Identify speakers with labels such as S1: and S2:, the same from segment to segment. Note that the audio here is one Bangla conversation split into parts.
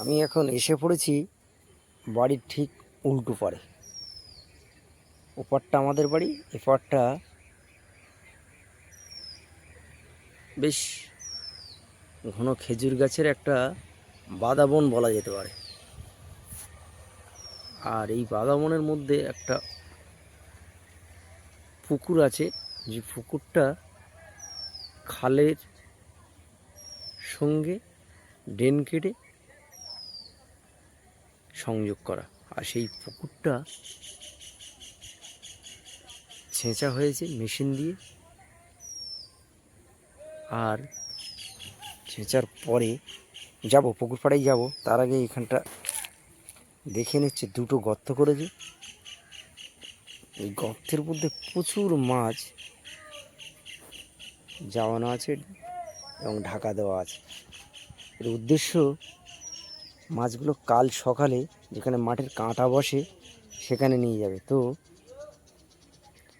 S1: আমি এখন এসে পড়েছি বাড়ির ঠিক উল্টো পারে ওপারটা আমাদের বাড়ি, এপারটা বেশ ঘন খেজুর গাছের একটা বাদাবন বলা যেতে পারে। আর এই বাদাবনের মধ্যে একটা পুকুর আছে, যে পুকুরটা খালের সঙ্গে ড্রেন কেটে সংযোগ করা। আর সেই পুকুরটা ছেঁচা হয়েছে মেশিন দিয়ে। আর ছেঁচার পরে যাব, পুকুর পাড়েই যাব। তার আগে এখানটা দেখে নিচ্ছে, দুটো গর্ত করেছে। এই গর্তের মধ্যে প্রচুর মাছ যাওয়ানো আছে এবং ঢাকা দেওয়া আছে। এর উদ্দেশ্য মাছগুলো কাল সকালে যেখানে মাটির কাঁটা বসে সেখানে নিয়ে যাবে। তো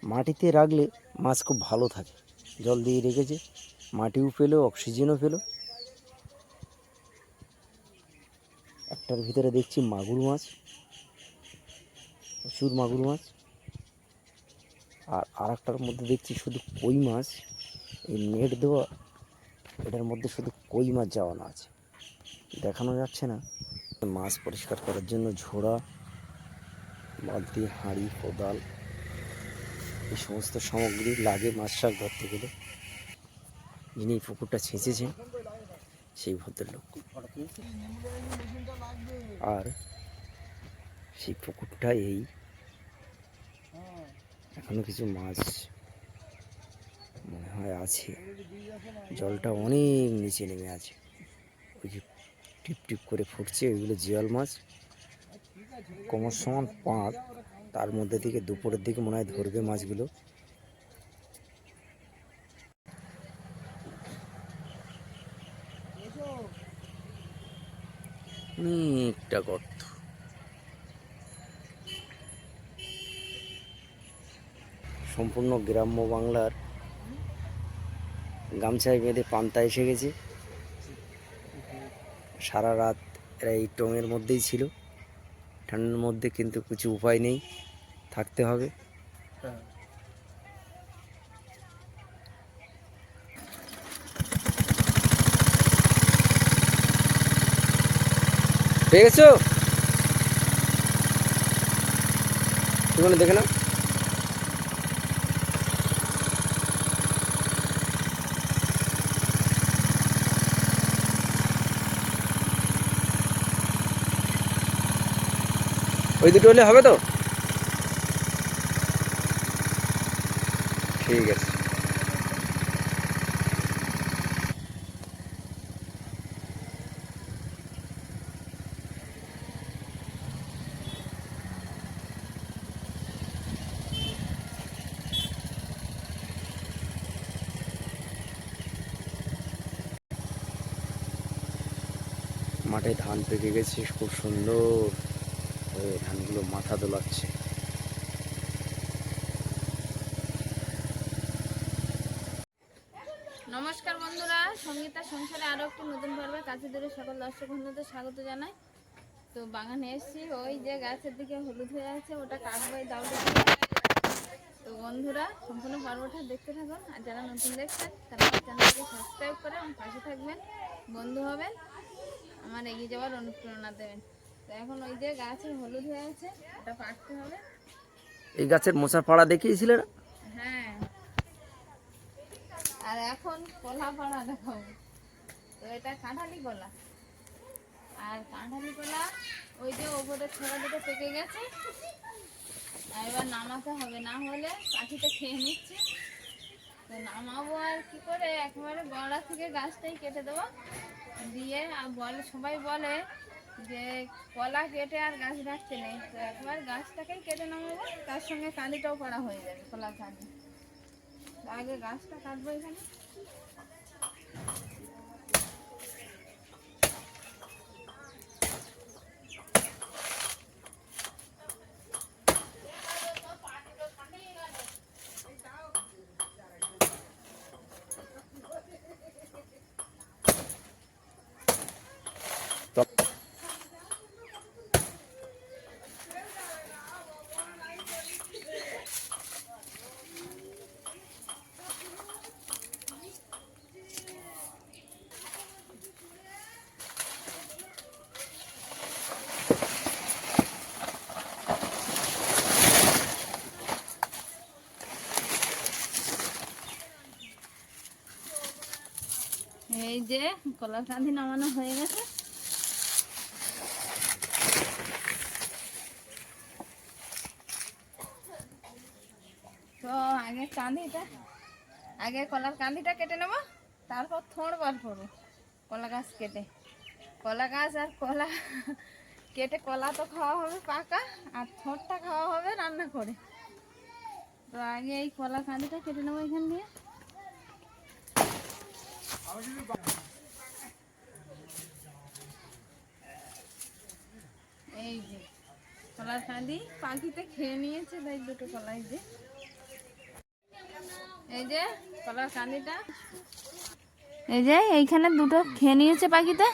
S1: মাটিতে রাখলে মাছ খুব ভালো থাকে। জল দিয়ে রেখেছে, মাটিও পেল, অক্সিজেনও পেল। একটার ভিতরে দেখছি মাগুর মাছ, প্রচুর মাগুর মাছ। আর আর একটার মধ্যে দেখছি শুধু কই মাছ, এই নেট দেওয়া, এটার মধ্যে শুধু কই মাছ যাওয়ানো আছে। দেখানো যাচ্ছে না। মাছ পরিষ্কার করার জন্য ঝোড়া, বালতি, হাঁড়ি, কোদাল, এই সমস্ত সামগ্রী লাগে মাছ শাক ধরতে গেলে। যিনি পুকুরটা ছেঁচেছেন, সেই ভদ্রলোক। আর সেই পুকুরটা এই, এখনও কিছু মাছ মনে হয় আছে। জলটা অনেক নিচে নেমে আছে। টিপ টিপ করে ফুটছে ওইগুলো জিয়াল মাছ। কোমর সমান পাঁক, তার মধ্যে থেকে দুপুরের দিকে মনে হয় ধরবে মাছগুলো। অনেকটা গর্ত। সম্পূর্ণ গ্রাম্য বাংলার গামছায় বেঁধে পান্তা এসে গেছে। সারা রাত এরা এই টঙের মধ্যেই ছিল। ঠান্ডার মধ্যে কিন্তু কিছু উপায় নেই, থাকতে হবে। পেয়ে গেছো তুমি দেখে নাও। ওই দুটো হলে হবে তো? ঠিক আছে। মাঠে ধান পেকে গেছে খুব সুন্দর। হয়ে ধানগুলো মাথা দোলাচ্ছে।
S2: নমস্কার বন্ধুরা, সঙ্গীতা সংসারে আরও একটি নতুন পর্বে কাছে দূরে সকল দর্শক বন্ধুদের স্বাগত জানাই। তো বাগানে এসেছি, ওই যে গাছের দিকে হলুদ হয়ে আছে, ওটা কাটবো দাউটা তো বন্ধুরা, সম্পূর্ণ পর্বটা দেখতে থাকুন, আর যারা নতুন দেখছেন, তারা চ্যানেলকে সাবস্ক্রাইব করে আমার পাশে থাকবেন, বন্ধু হবেন আমার এগিয়ে যাওয়ার অনুপ্রেরণা দেবেন। তো এখন ওই যে হলুদ হয়ে আছে ওটা হবে।
S1: এই গাছের মোচার পাড়া দেখিয়েছিলে না?
S2: হ্যাঁ। আর এখন কলা পাড়া দেখাবো তো এটা কাঁঠালি কলা। আর কাঁঠালি কলা ওই যে ওপরে ছোড়া দুটো পেকে গেছে। এবার নামাতে হবে না হলে পাখিতে খেয়ে নিচ্ছে। তো নামাবো আর কি করে? একেবারে গড়া থেকে গাছটাই কেটে দেবো। দিয়ে আর বলে সবাই বলে যে কলা কেটে আর গাছ রাখতে নেই, তো একবার গাছটাকেই কেটে নামাবো তার সঙ্গে কালিটাও করা হয়ে যাবে, কলা তো আগে গাছটা কাটবো এখানে। কলার কাঁধি নামানো হয়ে গেছে। তো আগে কাঁধিটা আগে কলার কাঁধিটা কেটে নেব, তারপর থোড় বার করব কলা গাছ কেটে। কলা গাছ আর কলা কেটে কলা তো খাওয়া হবে পাকা, আর থোড়টা খাওয়া হবে রান্না করে। তো আগে এই কলা কাঁধিটা কেটে নেব এখান দিয়ে। এই যে কলার কাঁদি পাখিতে খেয়ে নিয়েছে তাই দুটো কলাই যে। এই যে কলার কাঁদিটা এই যে এইখানে দুটো খেয়ে নিয়েছে পাখিতে।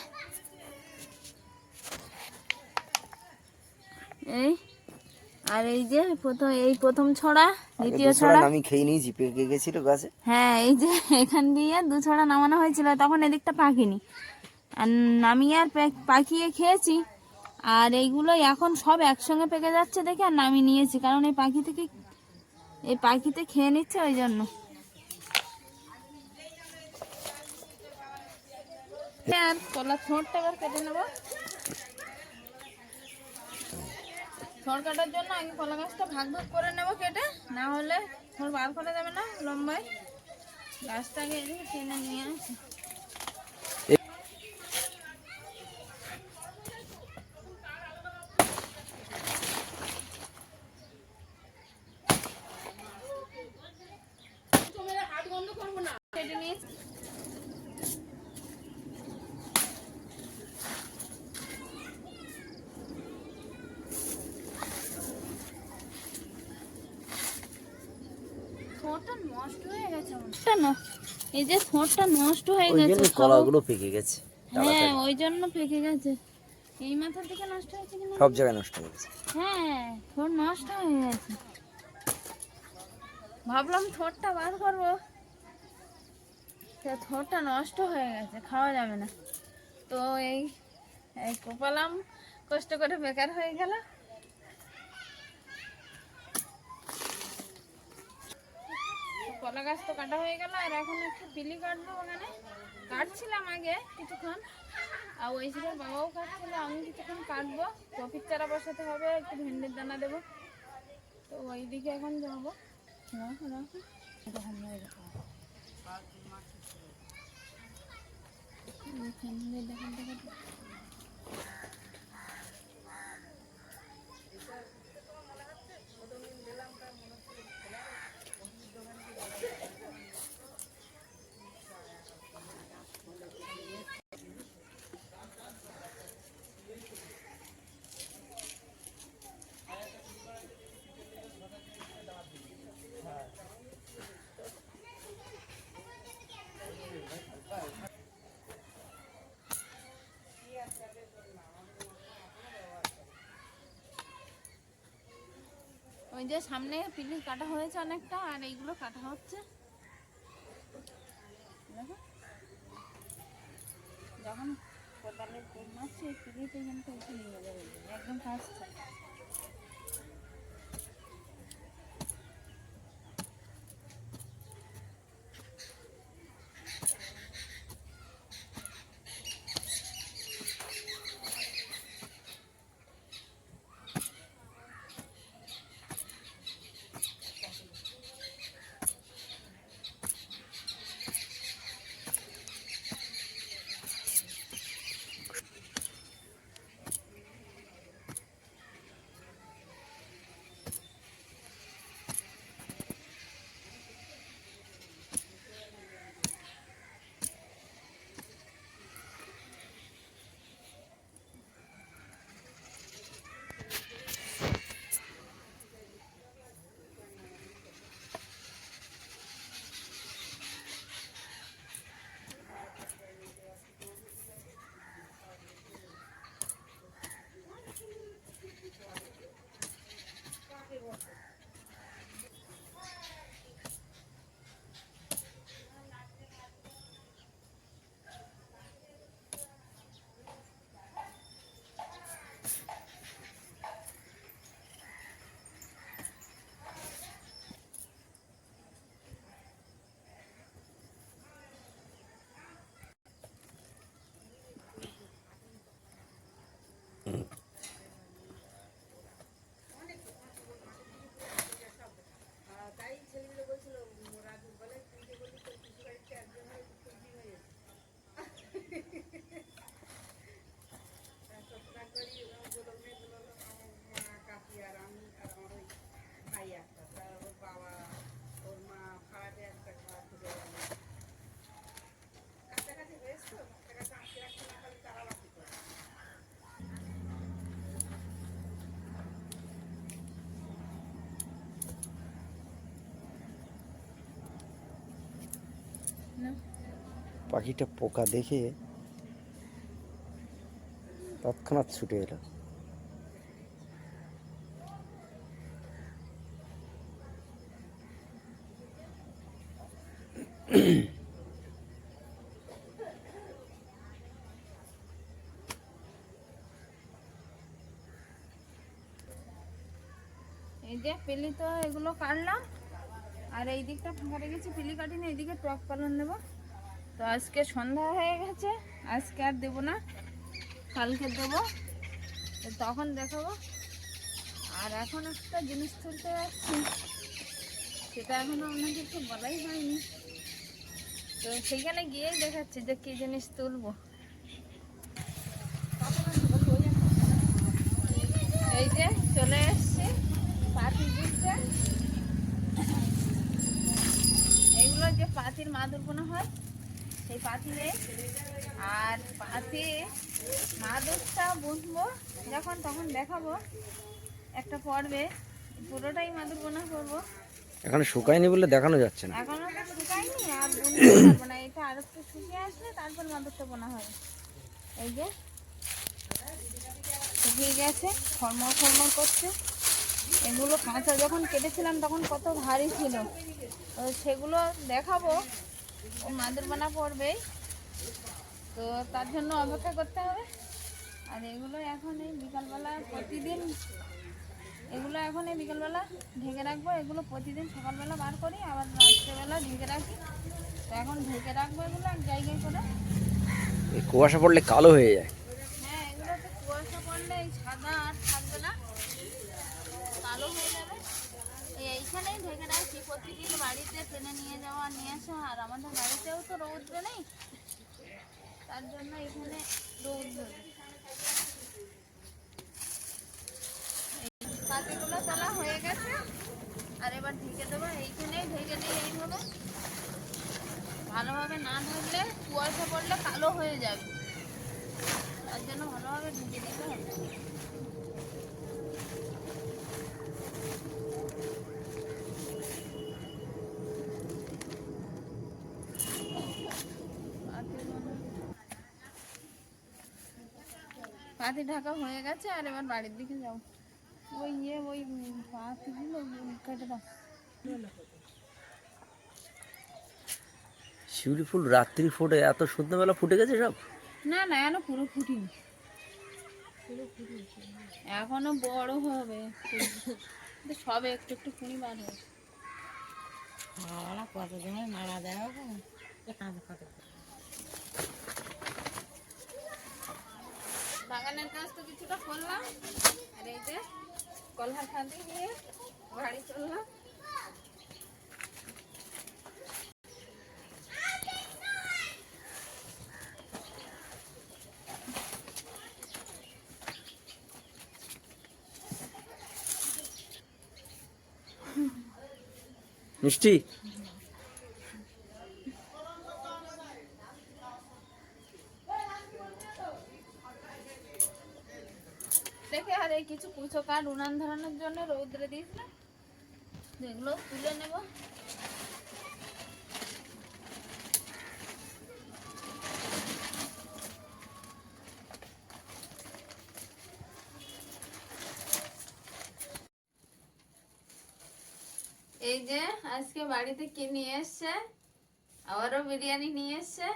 S2: এই আর এই যে প্রথম এই প্রথম ছড়া দ্বিতীয় ছড়া
S1: আমি খেয়ে নিয়েছি পেকে গেছিল গাছে।
S2: হ্যাঁ এই যে এখান দিয়ে দু ছড়া নামানো হয়েছিল তখন এদিকটা পাখিনি। আর নামিয়ে আর পাখিয়ে খেয়েছি। আর এইগুলো এখন সব একসঙ্গে পেকে যাচ্ছে দেখে আর নামিয়ে নিয়েছি। কারণ এই পাখি থেকে, এই পাখিতে খেয়ে নিচ্ছে ওই জন্য। আর কলার ঠোঁটটা এবার কেটে নেব। থর কাটার জন্য আগে কলা গাছটা ভাগ ভাগ করে নেব কেটে। না হলে বার করা যাবে না লম্বায়। গাছটাকে এদিকে টেনে নিয়ে আসি কেটে নিয়েছি ঠোঁটটা নষ্ট হয়ে গেছে আমার। ঠোঁটটা ন- এই যে ঠোঁটটা নষ্ট হয়ে গেছে
S1: কলাগুলো পেকে গেছে
S2: হ্যাঁ ওই জন্য পেকে গেছে। এই নষ্ট হয়েছে কিনা?
S1: সব জায়গায় নষ্ট হয়ে গেছে।
S2: হ্যাঁ ঠোঁট নষ্ট হয়ে গেছে। ভাবলাম ঠোঁটটা বার করব। তা ঠোঁটটা নষ্ট হয়ে গেছে খাওয়া যাবে না। তো এই এই কোপালাম কষ্ট করে বেকার হয়ে গেল। কলা গাছ তো কাটা হয়ে গেল আর এখন একটু বিলি কাটবো ওখানে। কাটছিলাম আগে কিছুক্ষণ আর ওই সময় বাবাও কাটছিল আমি কিছুক্ষণ কাটবো। কপির চারা বসাতে হবে একটু ভেন্ডির দানা দেবো। তো ওই দিকে এখন যাব। দেখান দেখান, ওই যে সামনে পিলি কাটা হয়েছে অনেকটা, আর এইগুলো কাটা হচ্ছে। যখন কোদালের মারছে, এই পিলিতে কিন্তু একদম কাছটা
S1: পাখিটা পোকা দেখে তৎক্ষণাৎ ছুটে এলো।
S2: এই যে পিলি তো এগুলো কাটলাম। আর এই দিকটা ফাঁকা রেখেছি পিলি কাটিনি, এইদিকে টক পালন দেবো তো আজকে সন্ধ্যা হয়ে গেছে, আজকে আর দেবো না, কালকে দেবো। তখন দেখাবো। আর এখন একটা জিনিস তুলতে যাচ্ছি, সেটা এখনও আপনাকে একটু বলাই হয়নি। তো সেখানে গিয়েই দেখাচ্ছি যে কী জিনিস তুলবো। এই যে চলে এসছি পাতি দিকটা এইগুলো যে পাতির মাদুর বোনা হয় সেই পাতিলে আর পাতি মাদুরটা বুনবো যখন তখন দেখাবো। একটা পর্বে পুরোটাই মাদুর বোনা করব।
S1: এখন শুকায়নি বলে দেখানো যাচ্ছে না।
S2: এখনও শুকায়নি আর বুনতে পারব না। এটা আর একটু শুকিয়ে আসলে তারপর মাদুরটা বোনা হবে। এই যে শুকিয়ে গেছে খরমর খরমর করছে। এগুলো কাঁচা যখন কেটেছিলাম তখন কত ভারী ছিল। সেগুলো দেখাবো। মাদুর বানা পড়বেই তো তার জন্য অপেক্ষা করতে হবে। আর এগুলো এখন এই বিকালবেলা প্রতিদিন এগুলো এখন এই বিকালবেলা ঢেকে রাখব। এগুলো প্রতিদিন সকালবেলা বার করি আবার রাত্রেবেলা ঢেকে রাখি। তো এখন ঢেকে রাখব এগুলো এক জায়গায় করে।
S1: কুয়াশা পড়লে কালো হয়ে যায়।
S2: হ্যাঁ এগুলোতে কুয়াশা পড়লে এই সাদা আর থাকবে না কালো হয়ে যাবে এই এইখানেই ঢেকে রাখি প্রতিদিন বাড়িতে টেনে নিয়ে যাওয়া, নিয়ে আসা, আর আমাদের বাড়িতেও তো রৌদ্র নেই। তার জন্য এখানে রৌদ্র পাতিগুলো তোলা হয়ে গেছে। আর এবার ঢেকে দেবো। এইখানেই ঢেকে দিই, এইভাবে। ভালোভাবে না ঢাকলে কুয়াশা পড়লে কালো হয়ে যাবে। তার জন্য ভালোভাবে ঢেকে দিতে হবে। পাতি ঢাকা হয়ে গেছে আর এবার বাড়ির দিকে যাও ওই ইয়ে ওই পাতিগুলো কেটে দাও।
S1: শিউলি ফুল রাত্রি ফোটে এত সন্ধ্যাবেলা ফুটে গেছে সব?
S2: না না এখনও পুরো ফুটিনি। এখনও বড় হবে। সবে একটু একটু কুড়ি বার হবে বাগানের কাজ তো কিছুটা করলাম। আর এই যে কলহার খাদি নিয়ে বাড়ি চললাম।
S1: মিষ্টি
S2: দেখে আর কাঠ উনান ধরানোর জন্য রৌদ্রে দিয়েছিলাম যেগুলো তুলে নেব। এই যে আজকে বাড়িতে কি নিয়ে এসছে? আবারও বিরিয়ানি নিয়ে এসছে।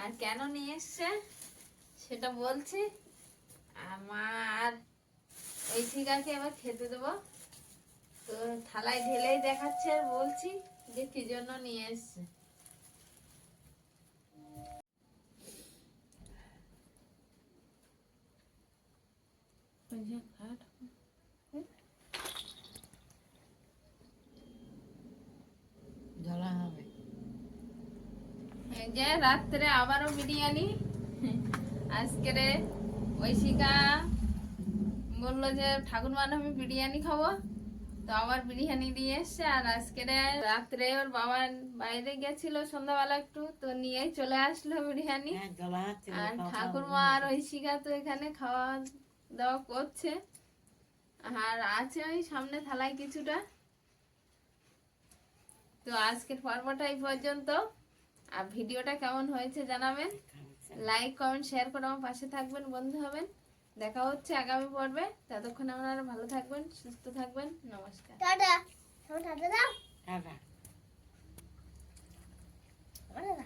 S2: আর কেন নিয়ে এসছে? সেটা বলছি আমার শিকাকে এবার খেতে দেবো। তো থালায় ঢেলেই দেখাচ্ছে বলছি যে কি জন্য নিয়ে এসছে। যে রাত্রে আবারও বিরিয়ানি। আজকের ঐশিকা বলল যে ঠাকুর মান আমি বিরিয়ানি খাব। তো আবার বিরিয়ানি দিয়ে এসছে আর আজকে রাত্রে ওর বাবা বাইরে গেছিল সন্ধ্যাবেলা একটু তো নিয়ে চলে আসলো বিরিয়ানি। আর ঠাকুরমা আর ঐশিকা তো এখানে খাওয়া দাওয়া করছে। আর আছে ওই সামনে থালায় কিছুটা। তো আজকের পর্বটা এই পর্যন্ত। আর ভিডিওটা কেমন হয়েছে জানাবেন। লাইক কমেন্ট শেয়ার করে আমার পাশে থাকবেন বন্ধু হবেন। দেখা হচ্ছে আগামী পর্বে। ততক্ষণ আপনারা ভালো থাকবেন সুস্থ থাকবেন। নমস্কার।
S3: টাটা। টাটা দাও।
S4: টাটা।
S3: টাটা